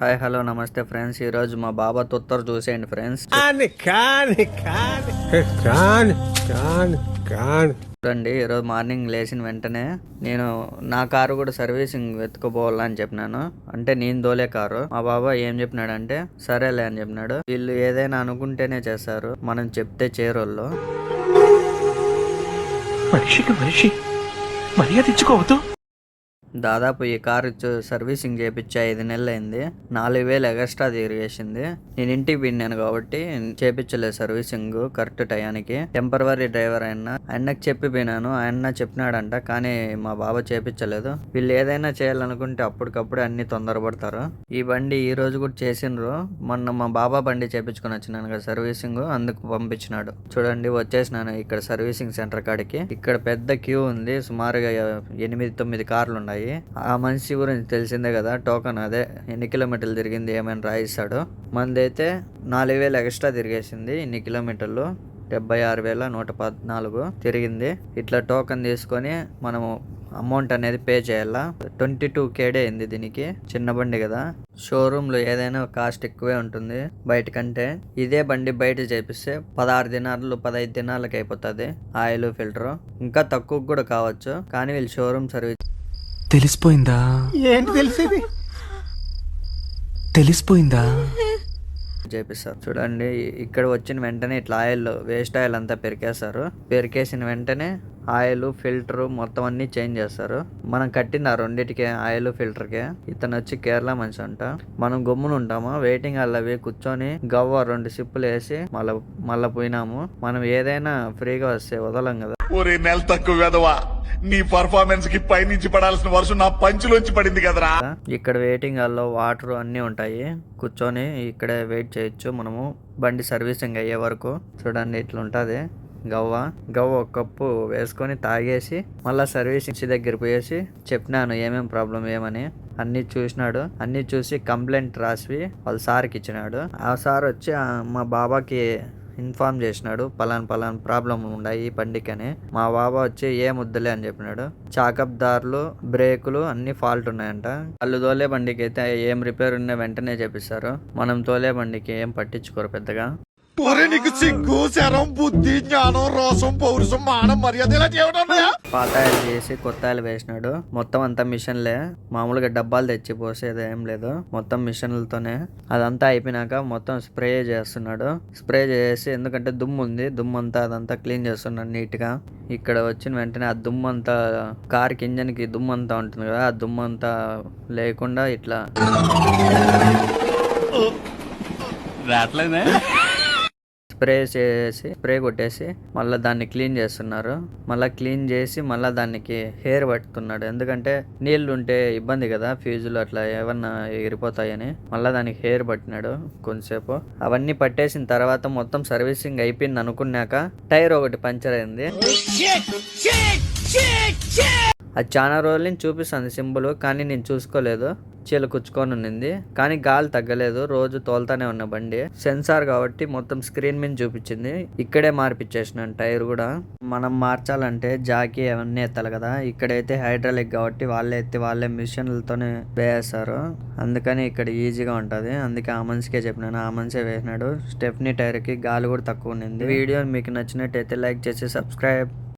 Hi hello నమస్తే friends. ఈ రోజు మా బాబా తొత్తరు చూసేయండి ఫ్రెండ్స్. కాని కాని కాని. కాని కాని కాని. చూడండి ఈరోజు మార్నింగ్ లేచిన వెంటనే నేను నా కారు కూడా సర్వీసింగ్ వెతుకుపోవాలని చెప్పినాను. అంటే నేను దోలే కారు. మా బాబా ఏం చెప్పినాడంటే సరేలే అని చెప్పినాడు. వీళ్ళు ఏదైనా అనుకుంటేనే చేస్తారు. మనం చెప్తే చేరోళ్ళు. మనిషికి మనిషి మర్యాద ఇచ్చుకోవద్దు దాదాపు ఈ కారు చూ- సర్వీసింగ్ చేపించి ఐదు నెలలు అయింది నాలుగు వేలు ఎగస్ట్రా తిరిగేసింది. నేను ఇంటికి పిన్నాను కాబట్టి చేపించలేదు సర్వీసింగ్ కరెక్ట్ టయానికి. టెంపరీ డ్రైవర్ అయినా ఆయనకు చెప్పి పోయినాను. ఆయన చెప్పినాడంట కానీ మా బాబా చేపించలేదు వీళ్ళు ఏదైనా చేయాలనుకుంటే అప్పటికప్పుడు అన్ని తొందరపడతారు. ఈ బండి ఈ రోజు కూడా చేసిండ్రు. మొన్న మా బాబా బండి చేపించుకొని వచ్చినాను కదా సర్వీసింగ్ అందుకు పంపించినాడు. చూడండి వచ్చేసినాను ఇక్కడ సర్వీసింగ్ సెంటర్ కాడికి. ఇక్కడ పెద్ద క్యూ ఉంది. సుమారుగా ఎనిమిది తొమ్మిది కార్లు ఉన్నాయి ఆ మనిషి గురించి తెలిసిందే కదా టోకన్ అదే. ఎన్ని కిలోమీటర్లు తిరిగింది ఏమైనా రాయిస్తాడు. మందైతే నాలుగు వేలు ఎక్స్ట్రా తిరిగేసింది ఇన్ని కిలోమీటర్లు డెబ్బై ఆరు వేల నూట పద్నాలుగు తిరిగింది. ఇట్లా టోకన్ తీసుకొని మనము అమౌంట్ అనేది పే చేయాలా? ట్వంటీ టూ కేడే అయింది దీనికి. చిన్న బండి కదా. షోరూమ్లో ఏదైనా కాస్ట్ ఎక్కువే ఉంటుంది బయట కంటే ఇదే బండి బయట చేపిస్తే పదహారు దినాలు పదహైదు దినాలకి అయిపోతుంది. Oil filter. ఇంకా తక్కువ కూడా కావచ్చు. కానీ వీళ్ళు షోరూమ్ సర్వీస్ తెలిసిపోయిందా? ఏంటి తెలిసేది? తెలిసిపోయిందా? చేపిస్తారు చూడండి ఇక్కడ వచ్చిన వెంటనే ఇట్లా ఆయిల్ వేస్ట్ ఆయిల్ అంతా పెరికేస్తారు పెరికేసిన వెంటనే ఆయిల్ ఫిల్టర్ మొత్తం అన్ని చేంజ్ చేస్తారు మనం కట్టింది ఆ రెండింటికి ఆయిల్ ఫిల్టర్కే ఇతను వచ్చి కేరళ మనిషి అంట. మనం గమ్మున ఉంటామా? వెయిటింగ్ హాల్ అవి కూర్చొని గవ్వ రెండు సిప్పులు వేసి మళ్ళా మళ్ళా పోయినాము. మనం ఏదైనా ఫ్రీగా వస్తే వదలం కదా. ఒరే నెల తక్కువ వెదవా. నీ పర్ఫార్మెన్స్కి పైనుంచి పడాల్సిన వర్షం నా పంచులోంచి పడింది కదరా. ఇక్కడ వెయిటింగ్ హాల్లో వాటర్ అన్నీ ఉంటాయి. కూర్చొని ఇక్కడే వెయిట్ చేయొచ్చు. మనము బండి సర్వీసింగ్ అయ్యే వరకు. చూడండి ఇట్లా ఉంటుంది గవ్వ. గవ్వ ఒక కప్పు వేసుకొని తాగేసి మళ్ళీ సర్వీసింగ్ దగ్గర పోయేసి చెప్పినాను ఏమేం ప్రాబ్లం ఏమని. అన్ని చూసినాడు. అన్ని చూసి కంప్లైంట్ రాసి వాళ్ళ సార్కి ఇచ్చినాడు. ఆ సార్ వచ్చి మా బాబాకి ఇన్ఫార్మ్ చేసినాడు. పలాన్ పలాన్ ప్రాబ్లం ఉన్నాయి ఈ బండికని మా బాబా వచ్చి ఏం ముద్దలే అని చెప్పినాడు. చాకప్ దారులు బ్రేకులు అన్ని ఫాల్ట్ ఉన్నాయంట. వాళ్ళు తోలే బండికి అయితే ఏం రిపేర్ ఉన్నా వెంటనే చేపిస్తారు. మనం తోలే బండికి ఏం పట్టించుకోరు పెద్దగా. ఒరే నీకు సిగ్గు శరం బుద్ధి జ్ఞానం రోసం పౌరుషం మానం మర్యాద ఇలా చేయడం పాత ఆయిల్ చేసి కొత్త ఆయిల్ వేసినాడు. మొత్తం అంతా మిషన్లే. మామూలుగా డబ్బాలు తెచ్చి పోసేది ఏం లేదు. మొత్తం మిషన్లతోనే. అదంతా అయిపోయినాక మొత్తం స్ప్రే చేస్తున్నాడు. స్ప్రే చేసి ఎందుకంటే దుమ్ము ఉంది. దుమ్ము అంతా అదంతా క్లీన్ చేస్తున్నాడు నీట్గా ఇక్కడ వచ్చిన వెంటనే ఆ దుమ్ము అంతా కార్కి ఇంజన్కి దుమ్ము అంతా ఉంటుంది కదా ఆ దుమ్ము అంతా లేకుండా ఇట్లా. స్ప్రే చేసి స్ప్రే కొట్టేసి మళ్ళీ దాన్ని క్లీన్ చేస్తున్నారు. మళ్ళీ క్లీన్ చేసి మళ్ళీ దానికి హెయిర్ పట్టుతున్నాడు ఎందుకంటే నీళ్ళు ఉంటే ఇబ్బంది కదా ఫ్యూజులు అట్లా ఏమన్నా ఎగిరిపోతాయని. మళ్ళీ దానికి హెయిర్ పట్టినాడు కొంతసేపు. అవన్నీ పట్టేసిన తర్వాత మొత్తం సర్వీసింగ్ అయిపోయింది అనుకున్నాక టైర్ ఒకటి పంచర్ అయింది. అది చాలా రోజుల నుంచి చూపిస్తుంది సింబల్ కానీ నేను చూసుకోలేదు. చీలకుచ్చుకొని ఉన్నింది. కానీ గాలి తగ్గలేదు. రోజు తోలుతానే ఉన్న బండి. సెన్సార్ కాబట్టి మొత్తం స్క్రీన్ మీద చూపించింది. ఇక్కడే మార్పిచ్చేసినాను టైర్ కూడా. మనం మార్చాలంటే జాకీ అవన్నీ ఎత్తాలి కదా. ఇక్కడైతే హైడ్రాలిక్ కాబట్టి వాళ్ళే ఎత్తి వాళ్ళే మిషన్లతోనే వేస్తారు అందుకని ఇక్కడ ఈజీగా ఉంటుంది. అందుకే ఆ మనిషికే చెప్పినాను. ఆ మనిషే వేసినాడు. స్టెఫ్నీ టైర్కి గాలి కూడా తక్కువ ఉన్నింది. వీడియో మీకు నచ్చినట్టయితే లైక్ చేసి సబ్స్క్రైబ్.